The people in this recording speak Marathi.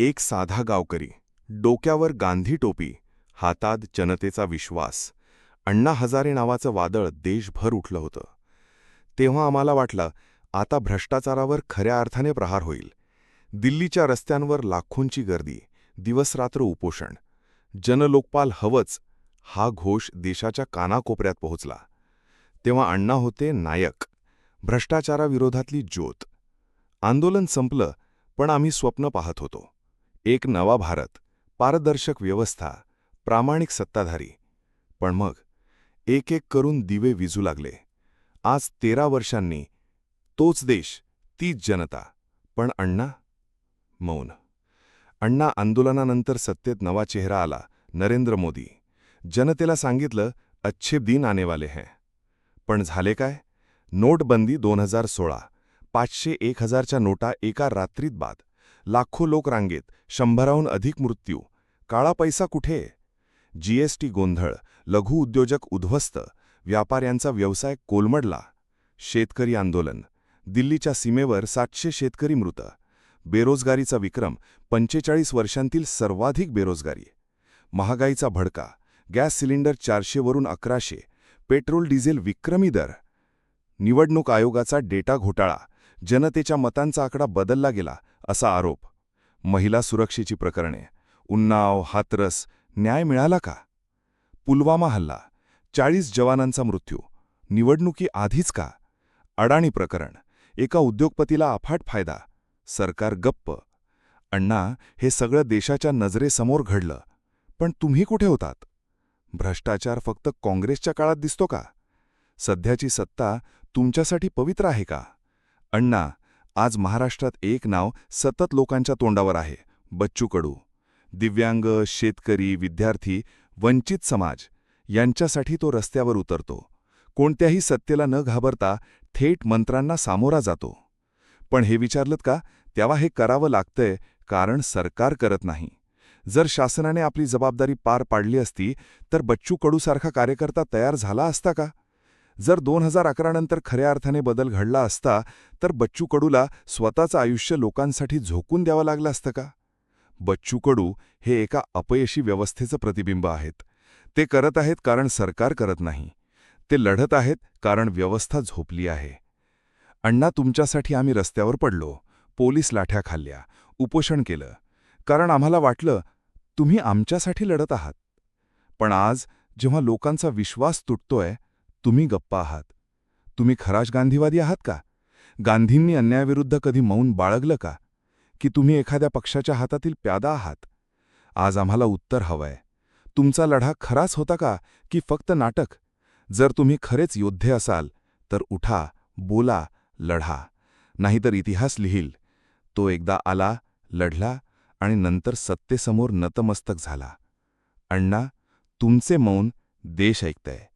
एक साधा गावकरी डोक्यावर गांधी टोपी हातात जनतेचा विश्वास अण्णा हजारे नावाचं वादळ देशभर उठलं होतं. तेव्हा आम्हाला वाटलं आता भ्रष्टाचारावर खऱ्या अर्थाने प्रहार होईल. दिल्लीच्या रस्त्यांवर लाखोंची गर्दी दिवसरात्र उपोषण. जनलोकपाल हवंच हा घोष देशाच्या कानाकोपऱ्यात पोहोचला. तेव्हा अण्णा होते नायक भ्रष्टाचाराविरोधातली ज्योत. आंदोलन संपलं पण आम्ही स्वप्न पाहत होतो. एक नवा भारत पारदर्शक व्यवस्था प्रामाणिक सत्ताधारी. पण मग एक एक करून दिवे विजू लागले. आज तेरा वर्षांनी तोच देश तीच जनता. पण अण्णा? मौन. अण्णा आंदोलनानंतर सत्तेत नवा चेहरा आला नरेंद्र मोदी. जनतेला सांगितलं अच्छे दिन आनेवाले हैं. पण झाले काय? नोटबंदी दोन हजार सोळा पाचशे एक हजारच्या नोटा एका रात्रीत बाद. लाखो लोक रांगेत शंभराहून अधिक मृत्यू. काळा पैसा कुठे? जीएसटी गोंधळ लघु उद्योजक उद्ध्वस्त व्यापाऱ्यांचा व्यवसाय कोलमडला. शेतकरी आंदोलन दिल्लीच्या सीमेवर सातशे शेतकरी मृत. बेरोजगारीचा विक्रम पंचेचाळीस वर्षांतील सर्वाधिक बेरोजगारी. महागाईचा भडका गॅस सिलेंडर चारशेवरून अकराशे पेट्रोल डिझेल विक्रमी दर. निवडणूक आयोगाचा डेटा घोटाळा जनतेच्या मतांचा आकडा बदलला गेला असा आरोप. महिला सुरक्षेची प्रकरणे. उन्नाव हातरस न्याय मिळाला का? पुलवामा हल्ला. चाळीस जवानांचा मृत्यू. निवडणुकी आधीच का? अडाणी प्रकरण. एका उद्योगपतीला अफाट फायदा. सरकार गप्प. अण्णा हे सगळं देशाच्या नजरेसमोर घडलं. पण तुम्ही कुठे होतात? भ्रष्टाचार फक्त काँग्रेसच्या काळात दिसतो का? सध्याची सत्ता तुमच्यासाठी पवित्र आहे का? अण्णा आज महाराष्ट्रात एक नाव सतत लोकांच्या तोंडावर आहे. बच्चू कडू. दिव्यांग शेतकरी विद्यार्थी वंचित समाज यांच्यासाठी तो रस्त्यावर उतरतो. कोणत्याही सत्तेला न घाबरता थेट मंत्रांना सामोरा जातो. पण हे विचारलत का? तेव्हा हे करावं लागतंय कारण सरकार करत नाही. जर शासनाने आपली जबाबदारी पार पाडली असती तर बच्चू कडूसारखा कार्यकर्ता तयार झाला असता का? जर दोन हजार अकरानंतर खऱ्या अर्थाने बदल घडला असता तर बच्चू कडूला स्वतःचं आयुष्य लोकांसाठी झोकून द्यावं लागलं असतं का? बच्चू कडू हे एका अपयशी व्यवस्थेचं प्रतिबिंब आहेत. ते करत आहेत कारण सरकार करत नाही. ते लढत आहेत कारण व्यवस्था झोपली आहे. अण्णा तुमच्यासाठी आम्ही रस्त्यावर पडलो. पोलीस लाठ्या खाल्ल्या. उपोषण केलं. कारण आम्हाला वाटलं तुम्ही आमच्यासाठी लढत आहात. पण आज जेव्हा लोकांचा विश्वास तुटतोय तुम्ही गप्पा आहात. तुम्ही खराज गांधीवादी आहात का? गांधींनी अन्यायाविरुद्ध कधी मौन बाळगलं का? की तुम्ही एखाद्या पक्षाच्या हातातील प्यादा आहात? आज आम्हाला उत्तर हवंय. तुमचा लढा खराच होता का? की फक्त नाटक? जर तुम्ही खरेच योद्धे असाल तर उठा बोला लढा. नाहीतर इतिहास लिहील. तो एकदा आला लढला आणि नंतर सत्तेसमोर नतमस्तक झाला. अण्णा तुमचे मौन देश ऐकतंय.